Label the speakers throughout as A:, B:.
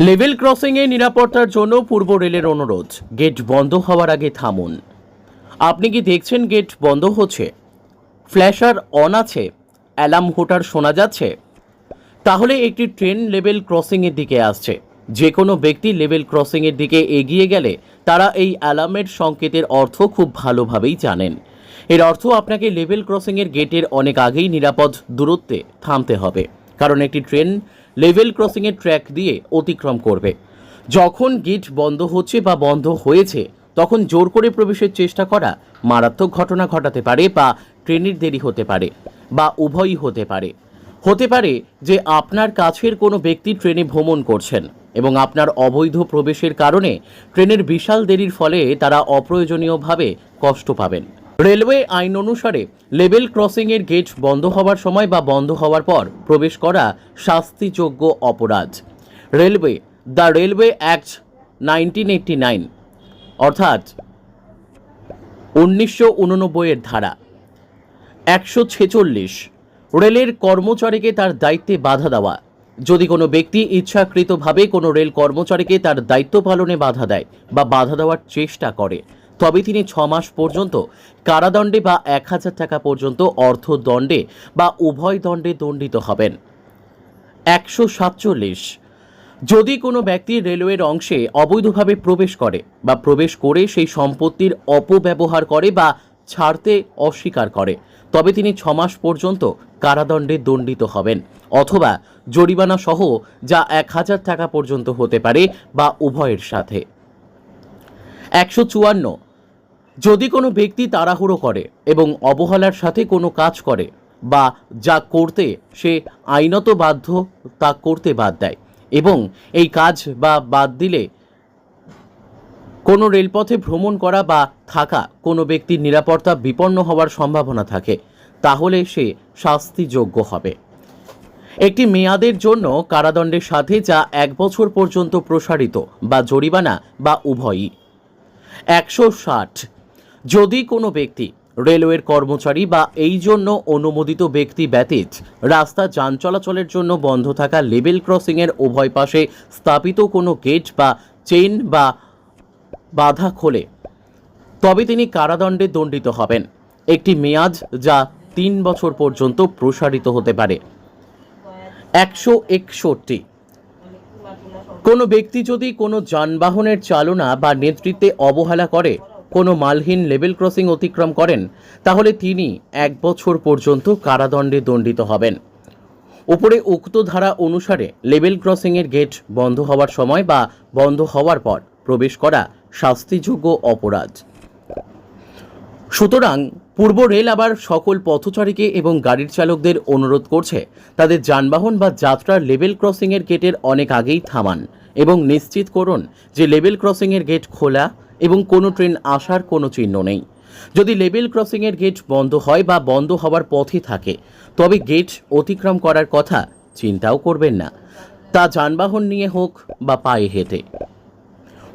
A: Level ক্রসিংয়ে নিরাপত্তার জন্য পূর্ব রেলের অনুরোধ। গেট বন্ধ হওয়ার আগে থামুন। আপনি কি দেখছেন গেট বন্ধ হচ্ছে? ফ্ল্যাশার অন আছে? অ্যালার্ম হোটার শোনা যাচ্ছে? তাহলে একটি ট্রেন লেভেল ক্রসিংয়ের দিকে আসছে। যে কোনো ব্যক্তি লেভেল ক্রসিংয়ের দিকে এগিয়ে গেলে তারা এই অ্যালার্মের সংকেতের অর্থ খুব ভালোভাবেই জানেন। এর অর্থ আপনাকে লেভেল ক্রসিংয়ের গেটের অনেক আগেই নিরাপদ দূরত্বে থামতে হবে। কারণ একটি ট্রেন লেভেল ক্রসিংয়ের ট্র্যাক দিয়ে অতিক্রম করবে। যখন গেট বন্ধ হচ্ছে বা বন্ধ হয়েছে, তখন জোর করে প্রবেশের চেষ্টা করা মারাত্মক ঘটনা ঘটাতে পারে বা ট্রেনের দেরি হতে পারে বা উভয়ই হতে পারে। হতে পারে যে আপনার কাছের কোনো ব্যক্তি ট্রেনে ভ্রমণ করছেন এবং আপনার অবৈধ প্রবেশের কারণে ট্রেনের বিশাল দেরির ফলে তারা অপ্রয়োজনীয়ভাবে কষ্ট পাবেন। রেলওয়ে আইন অনুসারে লেভেল ক্রসিংয়ের গেট বন্ধ হওয়ার সময় বা বন্ধ হওয়ার পর প্রবেশ করা শাস্তিযোগ্য অপরাধ। Railway, the railway act nineteen eighty nine, অর্থাৎ উনিশশো উননব্বইয়ের ধারা। একশো ছেচল্লিশ, রেলের কর্মচারীকে তার দায়িত্বে বাধা দেওয়া। যদি কোনো ব্যক্তি ইচ্ছাকৃতভাবে কোনো রেল কর্মচারীকে তার দায়িত্ব পালনে বাধা দেয় বা বাধা দেওয়ার চেষ্টা করে তবে তিনি ছ মাস পর্যন্ত কারাদণ্ডে বা এক হাজার টাকা পর্যন্ত অর্থদণ্ডে বা উভয় দণ্ডে দণ্ডিত হবেন। একশো সাতচল্লিশ। যদি কোনো ব্যক্তি রেলওয়ের অংশে অবৈধভাবে প্রবেশ করে বা প্রবেশ করে সেই সম্পত্তির অপব্যবহার করে বা ছাড়তে অস্বীকার করে, তবে তিনি ছমাস পর্যন্ত কারাদণ্ডে দণ্ডিত হবেন অথবা জরিমানা সহ যা এক হাজার টাকা পর্যন্ত হতে পারে বা উভয়ের সাথে। একশো চুয়ান্ন। যদি কোনো ব্যক্তি তাড়াহুড়ো করে এবং অবহেলার সাথে কোনো কাজ করে বা যা করতে সে আইনত বাধ্য, তা করতে বাদ দেয় এবং এই কাজ বা বাদ দিলে কোনো রেলপথে ভ্রমণ করা বা থাকা কোনো ব্যক্তির নিরাপত্তা বিপন্ন হওয়ার সম্ভাবনা থাকে, তাহলে সে শাস্তিযোগ্য হবে। একটি মেয়াদের জন্য কারাদণ্ডের সাথে যা এক বছর পর্যন্ত প্রসারিত বা জরিমানা বা উভয়ই। একশো ষাট যদি কোনো ব্যক্তি রেলওয়ের কর্মচারী বা এই জন্য অনুমোদিত ব্যক্তি ব্যতীত রাস্তা যান চলাচলের জন্য বন্ধ থাকা লেভেল ক্রসিংয়ের উভয় পাশে স্থাপিত কোনো গেট বা চেইন বা বাধা খোলে, তবে তিনি কারাদণ্ডে দণ্ডিত হবেন। একটি মেয়াদ যা তিন বছর পর্যন্ত প্রসারিত হতে পারে। একশো একষট্টি। কোনো ব্যক্তি যদি কোনো যানবাহনের চালনা বা নেতৃত্বে অবহেলা করে কোনো মালহীন লেভেল ক্রসিং অতিক্রম করেন, তাহলে তিনি এক বছর পর্যন্ত কারাদণ্ডে দণ্ডিত হবেন। উপরে উক্ত ধারা অনুসারে লেভেল ক্রসিংয়ের গেট বন্ধ হওয়ার সময় বা বন্ধ হওয়ার পর প্রবেশ করা শাস্তিযোগ্য অপরাধ। সুতরাং পূর্ব রেল আবার সকল পথচারীকে এবং গাড়ির চালকদের অনুরোধ করছে, তাদের যানবাহন বা যাত্রার লেভেল ক্রসিংয়ের গেটের অনেক আগেই থামান এবং নিশ্চিত করুন যে লেভেল ক্রসিংয়ের গেট খোলা এবং কোনো ট্রেন আসার কোনো চিহ্ন নেই। যদি লেভেল ক্রসিংয়ের গেট বন্ধ হয় বা বন্ধ হওয়ার পথে থাকে, তবে গেট অতিক্রম করার কথা চিন্তাও করবেন না। তা যানবাহন নিয়ে হোক বা পায়ে হেঁটে।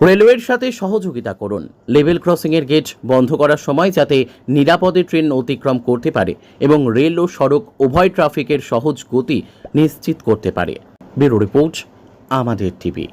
A: রেলওয়ের সাথে সহযোগিতা করুন। লেভেল ক্রসিংয়ের গেট বন্ধ করার সময় যাতে নিরাপদে ট্রেন অতিক্রম করতে পারে এবং রেল ও সড়ক উভয় ট্রাফিকের সহজ গতি নিশ্চিত করতে পারে। ব্যুরো রিপোর্ট, আমাদের টিভি।